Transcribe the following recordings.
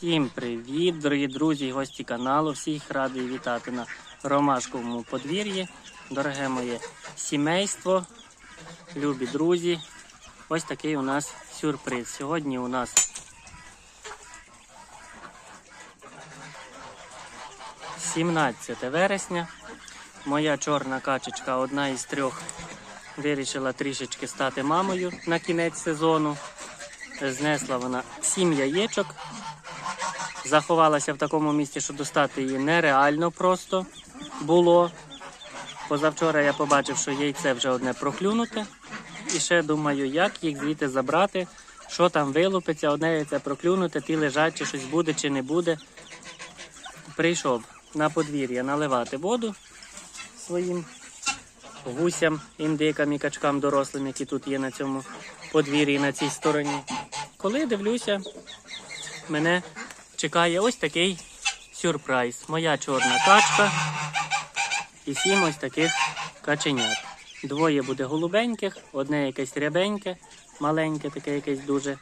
Всім привіт, дорогі друзі і гості каналу. Всіх радий вітати на Ромашковому подвір'ї. Дороге моє сімейство, любі друзі. Ось такий у нас сюрприз. Сьогодні у нас – 17 вересня. Моя чорна качечка, одна із трьох, вирішила трішечки стати мамою на кінець сезону. Знесла вона 7 яєчок. Заховалася в такому місці, що достати її нереально просто було. Позавчора я побачив, що яйце вже одне проклюнуте. І ще думаю, як їх звідти забрати, що там вилупиться, одне яйце проклюнуте, ті лежать, чи щось буде, чи не буде. Прийшов на подвір'я наливати воду своїм гусям, індикам і качкам дорослим, які тут є на цьому подвір'ї, на цій стороні. Коли дивлюся, мене чекає ось такий сюрприз. Моя чорна качка і сім ось таких каченят. Двоє буде голубеньких, одне якесь рябеньке, маленьке, таке якесь дуже.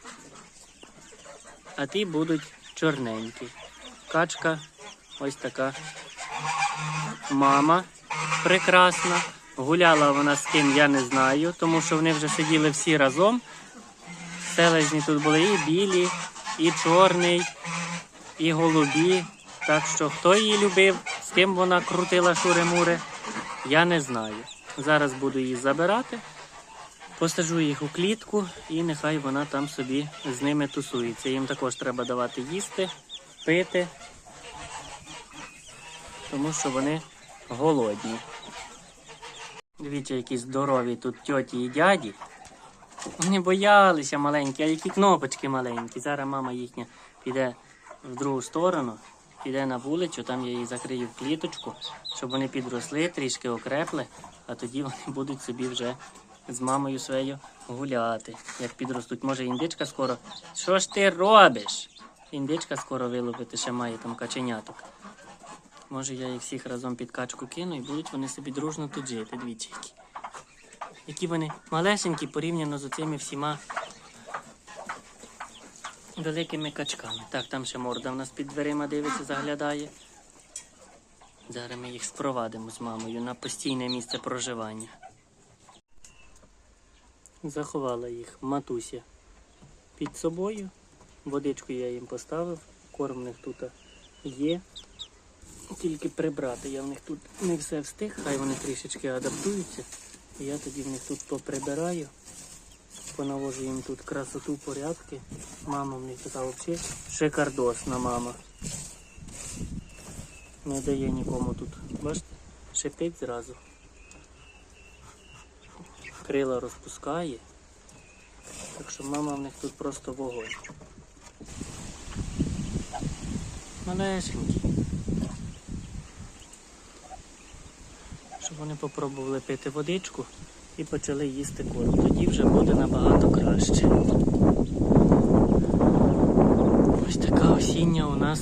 А ті будуть чорненькі. Качка ось така мама прекрасна. Гуляла вона з ким, я не знаю, тому що вони вже сиділи всі разом. Селезні тут були і білі, і чорний, і голубі. Так що хто її любив, з ким вона крутила шури-мури, я не знаю. Зараз буду її забирати, посаджу їх у клітку і нехай вона там собі з ними тусується. Їм також треба давати їсти, пити, тому що вони голодні. Дивіться, які здорові тут тьоті і дяді. Вони боялися маленькі, а які кнопочки маленькі. Зараз мама їхня піде в другу сторону, піде на вулицю, там я її закрию в кліточку, щоб вони підросли, трішки окрепли, а тоді вони будуть собі вже з мамою своєю гуляти. Як підростуть, може індичка скоро. Що ж ти робиш? Індичка скоро вилупити, ще має там каченяток. Може я їх всіх разом під качку кину і будуть вони собі дружно тут жити, двічі які. Вони малесенькі порівняно з оцими всіма великими качками. Так, там ще морда в нас під дверима дивиться, заглядає. Зараз ми їх спровадимо з мамою на постійне місце проживання. Заховала їх матуся під собою. Водичку я їм поставив, корм в них тут є. Тільки прибрати. Я в них тут не все встиг, хай вони трішечки адаптуються. Я тоді в них тут поприбираю, понавожу їм тут красоту, порядки. Мама них така взагалі шикардосна мама. Не дає нікому тут. Бачите, шипить зразу. Крила розпускає. Так що мама в них тут просто вогонь. Малесенькі. Щоб вони попробували пити водичку і почали їсти корм. Тоді вже буде набагато краще. Ось така осіння у нас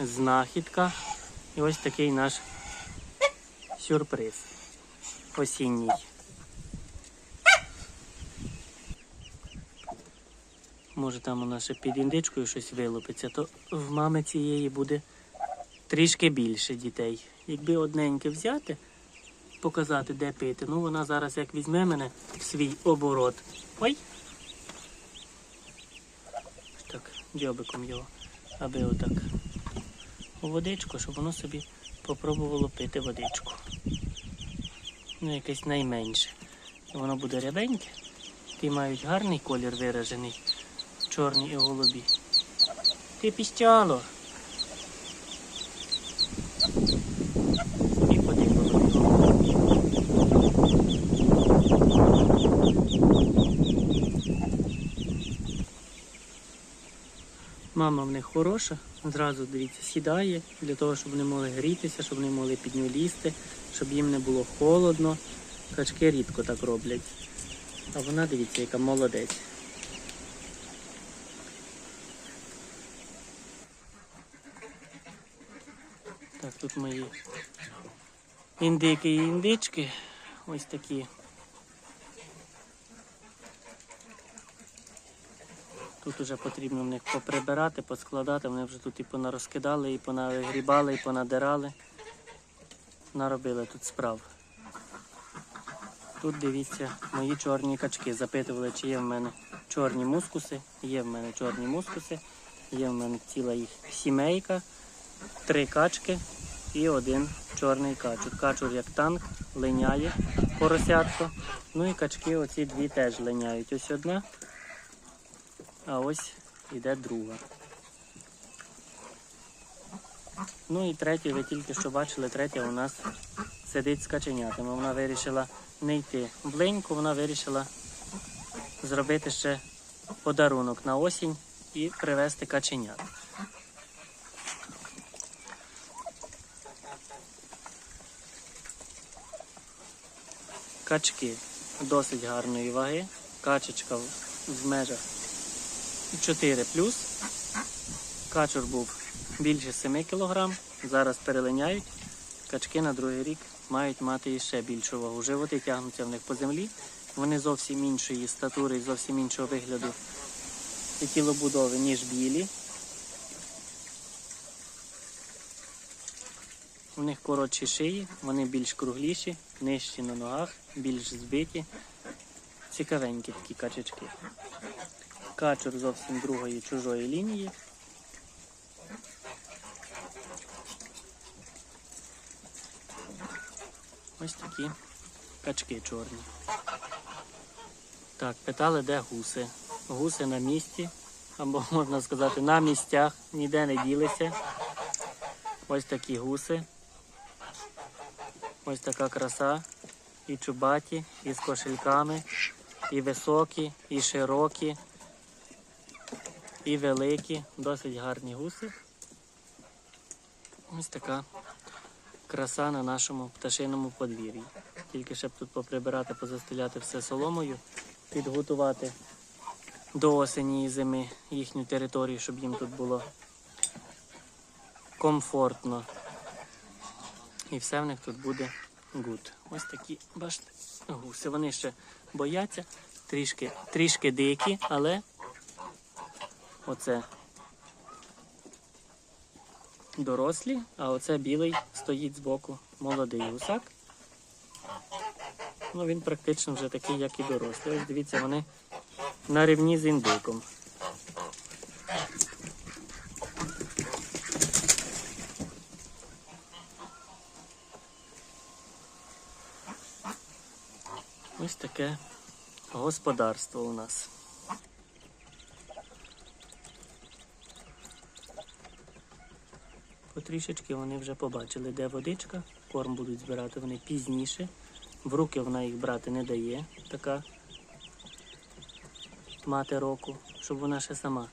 знахідка. І ось такий наш сюрприз осінній. Може там у нас ще під індичкою щось вилупиться, то в мами цієї буде трішки більше дітей. Якби одненьке взяти, показати, де пити, ну вона зараз як візьме мене в свій оборот. Ой! Так, дзьобиком його, аби отак у водичку, щоб воно собі попробувало пити водичку. Ну, якесь найменше. Воно буде рябеньке. Ті мають гарний колір виражений, чорні і голубі. Ти піщало. І подивимо його. Мама в них хороша, зразу дивіться, сідає для того, щоб вони могли грітися, щоб вони могли під нього лізти, щоб їм не було холодно. Качки рідко так роблять. А вона, дивіться, яка молодець. Так, тут мої індики і індички. Ось такі. Тут вже потрібно в них поприбирати, поскладати. Вони вже тут і понарозкидали, і понагрібали, і понадирали. Наробили тут справ. Тут дивіться мої чорні качки. Запитували, чи є в мене чорні мускуси. Є в мене чорні мускуси, є в мене ціла їх сімейка, три качки і один чорний качур. Качур як танк, линяє поросятко. Ну і качки оці дві теж линяють. Ось одна, а ось іде друга. Ну і третя, ви тільки що бачили, третя у нас сидить з каченятами. Вона вирішила не йти в линьку, вона вирішила зробити ще подарунок на осінь і привезти каченят. Качки досить гарної ваги. Качечка в межах 4 плюс. Качур був більше 7 кг. Зараз перелиняють. Качки на другий рік мають мати іще більшу вагу. Животи тягнуться в них по землі. Вони зовсім іншої статури і зовсім іншого вигляду і тілобудови, ніж білі. У них коротші шиї, вони більш кругліші, нижчі на ногах, більш збиті. Цікавенькі такі качечки. Качур зовсім другої чужої лінії. Ось такі качки чорні. Так, питали, де гуси. Гуси на місці, або можна сказати, на місцях, ніде не ділися. Ось такі гуси. Ось така краса. І чубаті, і з кошельками, і високі, і широкі, і великі. Досить гарні гуси. Ось така краса на нашому пташиному подвір'ї. Тільки щоб тут поприбирати, позастеляти все соломою, підготувати до осені і зими їхню територію, щоб їм тут було комфортно. І все в них тут буде гуд. Ось такі, бачите, гуси. Вони ще бояться, трішки, трішки дикі, але оце дорослі, а оце білий стоїть збоку молодий гусак. Ну, він практично вже такий, як і дорослий. Ось дивіться, вони на рівні з індиком. Ось таке господарство у нас. Потрішечки вони вже побачили, де водичка. Корм будуть збирати вони пізніше. В руки вона їх брати не дає, така мати року, щоб вона ще сама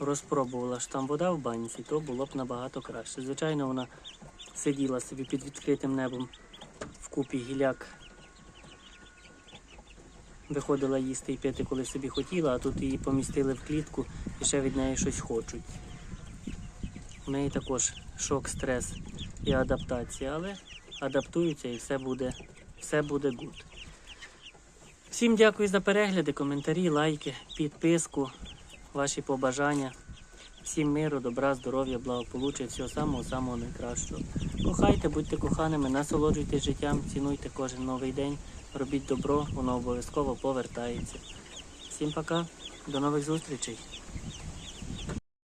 розпробувала, що там вода в банці, то було б набагато краще. Звичайно, вона сиділа собі під відкритим небом в купі гіляк. Виходила їсти і пити, коли собі хотіла, а тут її помістили в клітку і ще від неї щось хочуть. У неї також шок, стрес і адаптація, але адаптуються і все буде, все буде гуд. Всім дякую за перегляди, коментарі, лайки, підписку, ваші побажання. Всім миру, добра, здоров'я, благополуччя, всього самого-самого найкращого. Кохайте, будьте коханими, насолоджуйтесь життям, цінуйте кожен новий день, робіть добро, воно обов'язково повертається. Всім пока, до нових зустрічей!